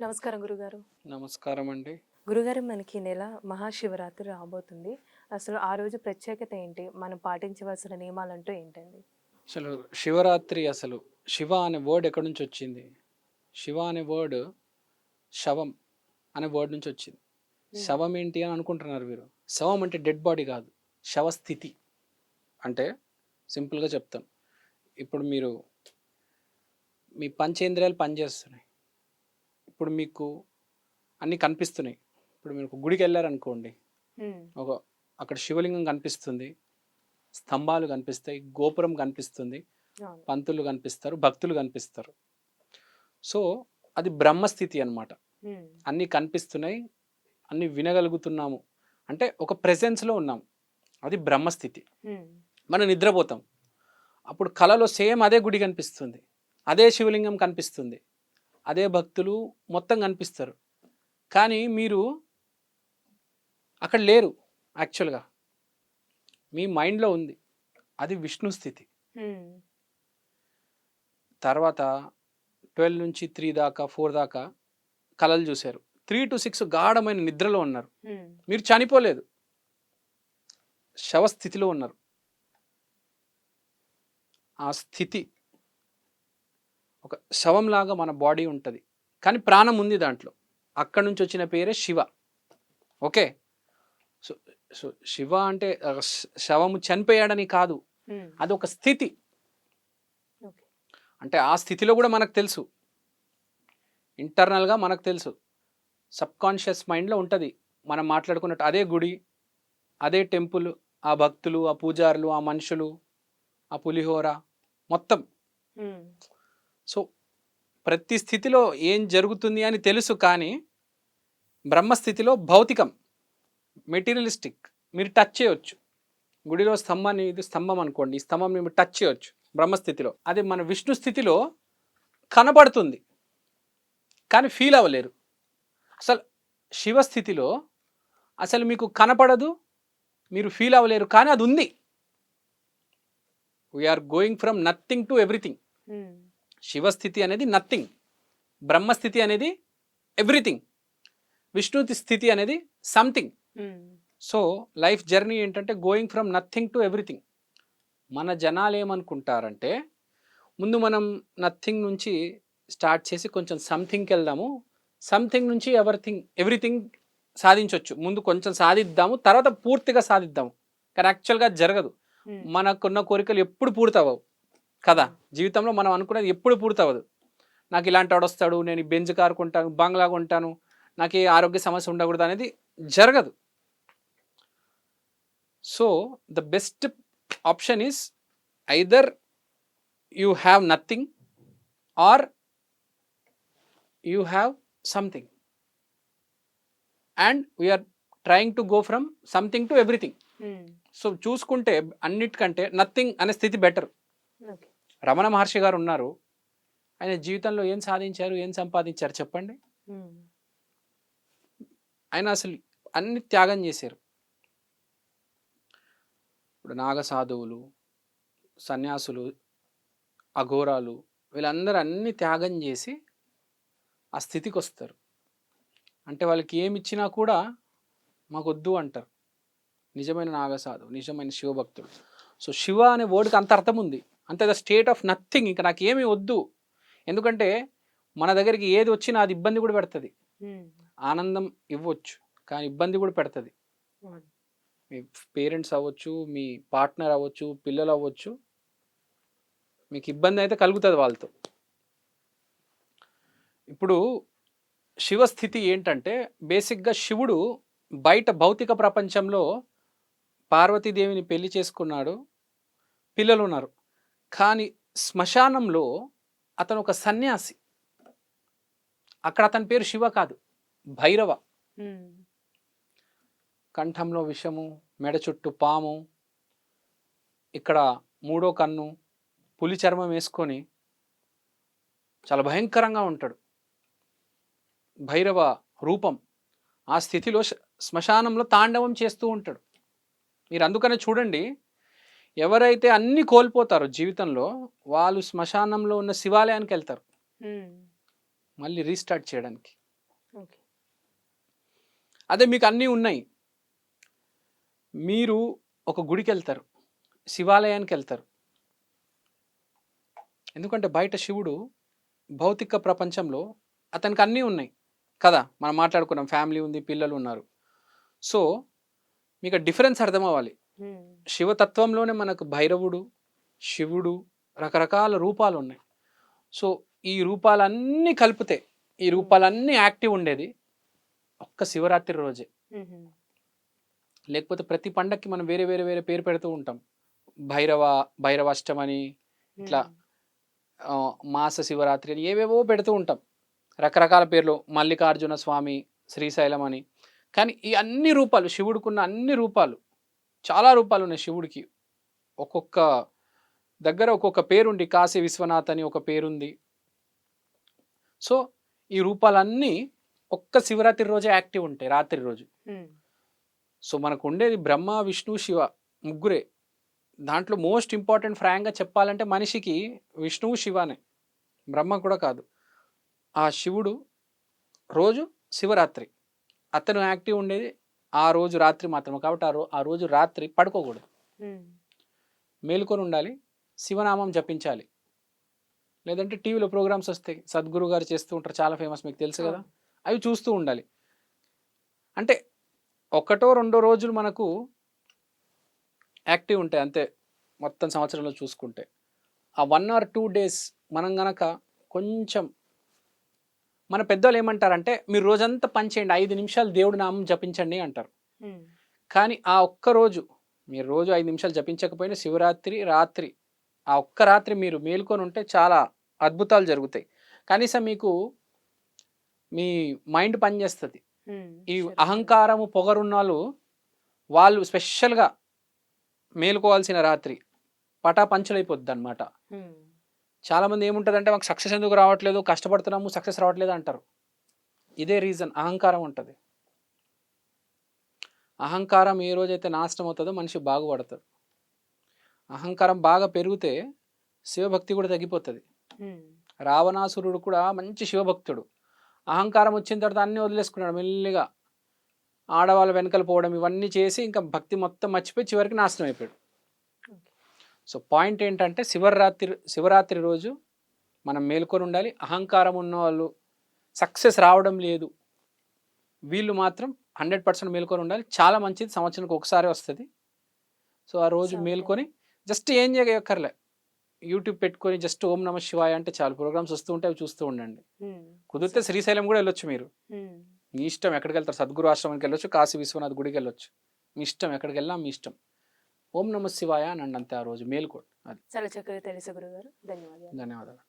నమస్కారం గురుగారు. నమస్కారం అండి గురుగారు మనకి నెల మహాశివరాత్రి రాబోతుంది. అసలు ఆ రోజు ప్రత్యేకత ఏంటి? మనం పాటించవలసిన నియమాలంటూ ఏంటండి? అసలు శివరాత్రి అసలు శివ అనే వర్డ్ ఎక్కడి నుంచి వచ్చింది? శివ అనే వర్డ్ శవం అనే వర్డ్ నుంచి వచ్చింది. శవం ఏంటి అని అనుకుంటున్నారు మీరు? శవం అంటే డెడ్ బాడీ కాదు. శవస్థితి అంటే సింపుల్గా చెప్తాను ఇప్పుడు మీరు మీ పంచేంద్రియాలు పనిచేస్తున్నాయి. ఇప్పుడు మీకు అన్నీ కనిపిస్తున్నాయి. ఇప్పుడు మీరు ఒక గుడికి వెళ్ళారనుకోండి. ఒక అక్కడ శివలింగం కనిపిస్తుంది. స్తంభాలు కనిపిస్తాయి. గోపురం కనిపిస్తుంది. పంతులు కనిపిస్తారు. భక్తులు కనిపిస్తారు. సో అది బ్రహ్మస్థితి అన్నమాట. ఉమ్, అన్నీ కనిపిస్తున్నాయి. అన్నీ వినగలుగుతున్నాము. అంటే ఒక ప్రెసెన్స్లో ఉన్నాం. అది బ్రహ్మస్థితి. మనం నిద్రపోతాం. అప్పుడు కళలో సేమ్ అదే గుడి కనిపిస్తుంది. అదే శివలింగం కనిపిస్తుంది. అదే భక్తులు మొత్తం కనిపిస్తారు. కానీ మీరు అక్కడ లేరు యాక్చువల్గా. మీ మైండ్లో ఉంది. అది విష్ణు స్థితి. తర్వాత ట్వెల్వ్ నుంచి త్రీ దాకా ఫోర్ దాకా కళలు చూశారు. త్రీ టు సిక్స్ గాఢమైన నిద్రలో ఉన్నారు. మీరు చనిపోలేదు. శవస్థితిలో ఉన్నారు. ఆ స్థితి ఒక శవంలాగా మన బాడీ ఉంటుంది. కానీ ప్రాణం ఉంది దాంట్లో. అక్కడి నుంచి వచ్చిన పేరే Shiva. Okay? So so Shiva అంటే శవము చనిపోయాడని కాదు. అది ఒక స్థితి. అంటే ఆ స్థితిలో కూడా మనకు తెలుసు. ఇంటర్నల్గా మనకు తెలుసు. సబ్ కాన్షియస్ మైండ్లో ఉంటుంది. మనం మాట్లాడుకున్నట్టు అదే గుడి అదే టెంపుల్ ఆ భక్తులు ఆ పూజారులు ఆ మనుషులు ఆ పులిహోర మొత్తం. సో ప్రతి స్థితిలో ఏం జరుగుతుంది అని తెలుసు కానీ బ్రహ్మస్థితిలో భౌతికం మెటీరియలిస్టిక్ మీరు టచ్ చేయొచ్చు. గుడిలో స్తంభాన్ని ఇది స్తంభం అనుకోండి ఈ స్తంభం మీరు టచ్ చేయొచ్చు బ్రహ్మస్థితిలో. అది మన విష్ణు స్థితిలో కనబడుతుంది కానీ ఫీల్ అవ్వలేరు. అసలు శివస్థితిలో అసలు మీకు కనపడదు మీరు ఫీల్ అవ్వలేరు కానీ అది ఉంది. We're going from nothing to everything శివస్థితి అనేది నథింగ్ బ్రహ్మస్థితి అనేది ఎవ్రీథింగ్ విష్ణు స్థితి అనేది సంథింగ్ సో లైఫ్ జర్నీ ఏంటంటే going from nothing to everything మన జనాలు ఏమనుకుంటారంటే ముందు మనం నథింగ్ నుంచి స్టార్ట్ చేసి కొంచెం సంథింగ్కి వెళ్దాము. సంథింగ్ నుంచి ఎవరిథింగ్ ఎవ్రీథింగ్ సాధించవచ్చు ముందు కొంచెం సాధిద్దాము తర్వాత పూర్తిగా సాధిద్దాము. కానీ యాక్చువల్గా జరగదు. ఉమ్, మనకున్న కోరికలు ఎప్పుడు పూర్తవవు కదా? జీవితంలో మనం అనుకున్నది ఎప్పుడు పూర్తవదు నాకు ఇలాంటి వాడు వస్తాడు నేను బెంజ్ కారు కొంటాను బంగ్లా కొంటాను నాకు ఆరోగ్య సమస్య ఉండకూడదు అనేది జరగదు. So the best option is either you have nothing or you have something and we're trying to go from something to everything. So చూసుకుంటే అన్నిటికంటే నథింగ్ అనే స్థితి బెటర్. రమణ మహర్షి గారు ఉన్నారు. ఆయన జీవితంలో ఏం సాధించారు ఏం సంపాదించారు చెప్పండి? ఆయన అసలు అన్ని త్యాగం చేశారు. ఇప్పుడు నాగ సాధువులు సన్యాసులు అఘోరాలు వీళ్ళందరూ అన్ని త్యాగం చేసి ఆ స్థితికి వస్తారు. అంటే వాళ్ళకి ఏమి ఇచ్చినా కూడా మాకు వద్దు అంటారు. నిజమైన నాగసాధు నిజమైన శివభక్తుడు. సో శివ అనే వర్డ్కి అంత అర్థం ఉంది. అంతే ద స్టేట్ ఆఫ్ నథింగ్. ఇంకా నాకు ఏమీ వద్దు. ఎందుకంటే మన దగ్గరికి ఏది వచ్చినా అది ఇబ్బంది కూడా పెడుతుంది. ఆనందం ఇవ్వచ్చు కానీ ఇబ్బంది కూడా పెడుతుంది. మీ పేరెంట్స్ అవ్వచ్చు మీ పార్ట్నర్ అవ్వచ్చు పిల్లలు అవ్వచ్చు మీకు ఇబ్బంది అయితే కలుగుతుంది వాళ్ళతో. ఇప్పుడు శివస్థితి ఏంటంటే బేసిక్గా శివుడు బయట భౌతిక ప్రపంచంలో పార్వతీదేవిని పెళ్ళి చేసుకున్నాడు పిల్లలు ఉన్నారు. కానీ శ్మశానంలో అతను ఒక సన్యాసి. అక్కడ అతని పేరు శివ కాదు భైరవ. కంఠంలో విషము మెడ చుట్టూ పాము ఇక్కడ మూడో కన్ను పులి చర్మం వేసుకొని చాలా భయంకరంగా ఉంటాడు. భైరవ రూపం ఆ స్థితిలో శ్మశానంలో తాండవం చేస్తూ ఉంటాడు. మీరు అందుకనే చూడండి ఎవరైతే అన్ని కోల్పోతారో జీవితంలో వాళ్ళు శ్మశానంలో ఉన్న శివాలయానికి వెళ్తారు. మళ్ళీ రీస్టార్ట్ చేయడానికి. అదే మీకు అన్నీ ఉన్నాయి. మీరు ఒక గుడికి వెళ్తారు. శివాలయానికి వెళ్తారు. ఎందుకంటే బయట శివుడు భౌతిక ప్రపంచంలో అతనికి అన్నీ ఉన్నాయి. కదా మనం మాట్లాడుకున్నాం ఫ్యామిలీ ఉంది పిల్లలు ఉన్నారు. సో మీకు డిఫరెన్స్ అర్థం అవ్వాలి. శివతత్వంలోనే మనకు భైరవుడు శివుడు రకరకాల రూపాలు ఉన్నాయి సో ఈ రూపాలన్నీ కలిపితే ఈ రూపాలన్నీ యాక్టివ్ ఉండేది ఒక్క శివరాత్రి రోజే. లేకపోతే ప్రతి పండక్కి మనం వేరే వేరే వేరే పేరు పెడుతూ ఉంటాం. భైరవ భైరవాష్టమని ఇట్లా మాస శివరాత్రి అని ఏవేవో పెడుతూ ఉంటాం. రకరకాల పేర్లు మల్లికార్జున స్వామి శ్రీశైలం అని. కానీ ఈ అన్ని రూపాలు శివుడికున్న అన్ని రూపాలు చాలా రూపాలు ఉన్నాయి శివుడికి. ఒక్కొక్క దగ్గర ఒక్కొక్క పేరుంది కాశీ విశ్వనాథ్ అని ఒక పేరుంది. సో ఈ రూపాలన్నీ ఒక్క శివరాత్రి రోజే యాక్టివ్ ఉంటాయి రాత్రి రోజు. సో మనకు ఉండేది బ్రహ్మ విష్ణు శివ ముగ్గురే. దాంట్లో మోస్ట్ ఇంపార్టెంట్ ఫ్రాంక్గా చెప్పాలంటే మనిషికి విష్ణువు శివనే. బ్రహ్మ కూడా కాదు. ఆ శివుడు రోజు శివరాత్రి. అతను యాక్టివ్ ఉండేది ఆ రోజు రాత్రి మాత్రమే. కాబట్టి ఆ రోజు రాత్రి పడుకోకూడదు. మేలుకొని ఉండాలి శివనామం జపించాలి. లేదంటే టీవీలో ప్రోగ్రామ్స్ వస్తాయి సద్గురు గారు చేస్తూ ఉంటారు చాలా ఫేమస్ మీకు తెలుసు కదా. అవి చూస్తూ ఉండాలి. అంటే ఒకటో రెండో రోజులు మనకు యాక్టివ్ ఉంటాయి అంతే మొత్తం సంవత్సరంలో చూసుకుంటే. ఆ వన్ ఆర్ టూ డేస్ మనం గనక కొంచెం మన పెద్దవాళ్ళు ఏమంటారంటే మీరు రోజంతా పని చేయండి ఐదు నిమిషాలు దేవుడి నామం జపించండి అంటారు. కానీ ఆ ఒక్క రోజు మీరు రోజు ఐదు నిమిషాలు జపించకపోయినా శివరాత్రి రాత్రి ఆ ఒక్క రాత్రి మీరు మేల్కొని ఉంటే చాలా అద్భుతాలు జరుగుతాయి. కనీసం మీకు మీ మైండ్ పనిచేస్తుంది ఈ. అహంకారము పొగరున్న వాళ్ళు వాళ్ళు స్పెషల్గా మేలుకోవాల్సిన రాత్రి పటా పంచులైపోద్ది అనమాట చాలామంది ఏముంటుందంటే మాకు సక్సెస్ ఎందుకు రావట్లేదు? కష్టపడుతున్నాము సక్సెస్ రావట్లేదు అంటారు. ఇదే రీజన్. అహంకారం ఉంటుంది. అహంకారం ఏ రోజైతే నాశనం అవుతుందో మనిషి బాగుపడతాడు. అహంకారం బాగా పెరిగితే శివభక్తి కూడా తగ్గిపోతుంది. రావణాసురుడు కూడా మంచి శివభక్తుడు. అహంకారం వచ్చిన తర్వాత అన్నీ వదిలేసుకున్నాడు మెల్లిగా. ఆడవాళ్ళ వెనకాల పోవడం ఇవన్నీ చేసి ఇంకా భక్తి మొత్తం మర్చిపోయి చివరికి నాశనం అయిపోయాడు. సో పాయింట్ ఏంటంటే శివరాత్రి శివరాత్రి రోజు మనం మేల్కొని ఉండాలి. అహంకారం ఉన్న వాళ్ళు సక్సెస్ రావడం లేదు. వీళ్ళు మాత్రం హండ్రెడ్ పర్సెంట్ మేల్కొని ఉండాలి. చాలా మంచిది. సంవత్సరానికి ఒకసారి వస్తుంది. సో ఆ రోజు. మేల్కొని జస్ట్ ఏం చేయక్కర్లే. యూట్యూబ్ పెట్టుకొని జస్ట్ ఓం నమ శివాయ అంటే చాలు. ప్రోగ్రామ్స్ వస్తూ ఉంటే అవి చూస్తూ ఉండండి. కుదిరితే శ్రీశైలం కూడా వెళ్ళొచ్చు మీరు. మీ ఇష్టం ఎక్కడికి వెళ్తారు? సద్గురు ఆశ్రమానికి వెళ్ళొచ్చు కాశీ విశ్వనాథ్ గుడికి వెళ్ళొచ్చు. మీ ఇష్టం ఎక్కడికి వెళ్ళినా మీ ఇష్టం. ఓం నమ శివాయ అని అంతే ఆ రోజు మేల్కోండి అది. చాలా చక్కగా తెలుసు గురుగారు. ధన్యవాదాలు. ధన్యవాదాలు.